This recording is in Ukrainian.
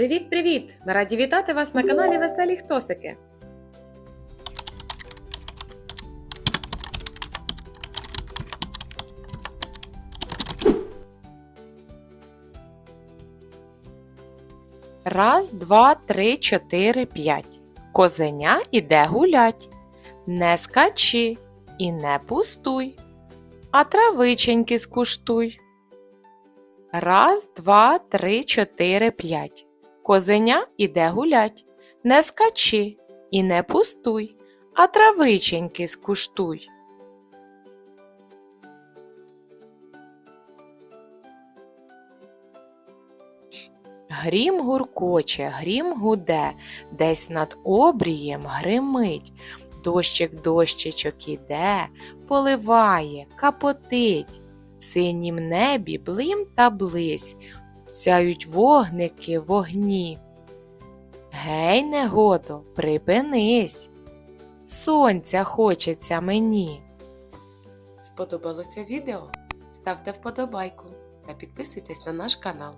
Привіт! Ми раді вітати вас на каналі Веселі Хтосики. Раз, два, три, чотири, п'ять. Козеня іде гулять. Не скачи і не пустуй, а травиченьки скуштуй. Раз, два, три, чотири, п'ять. Козеня іде гулять. Не скачи і не пустуй, а травиченьки скуштуй. Грім гуркоче, грім гуде, десь над обрієм гримить. Дощик дощичок іде, поливає, капотить. В синім небі блим та близь, сяють вогники вогні. Гей, негодо, припинись. Сонця хочеться мені. Сподобалося відео? Ставте вподобайку та підписуйтесь на наш канал.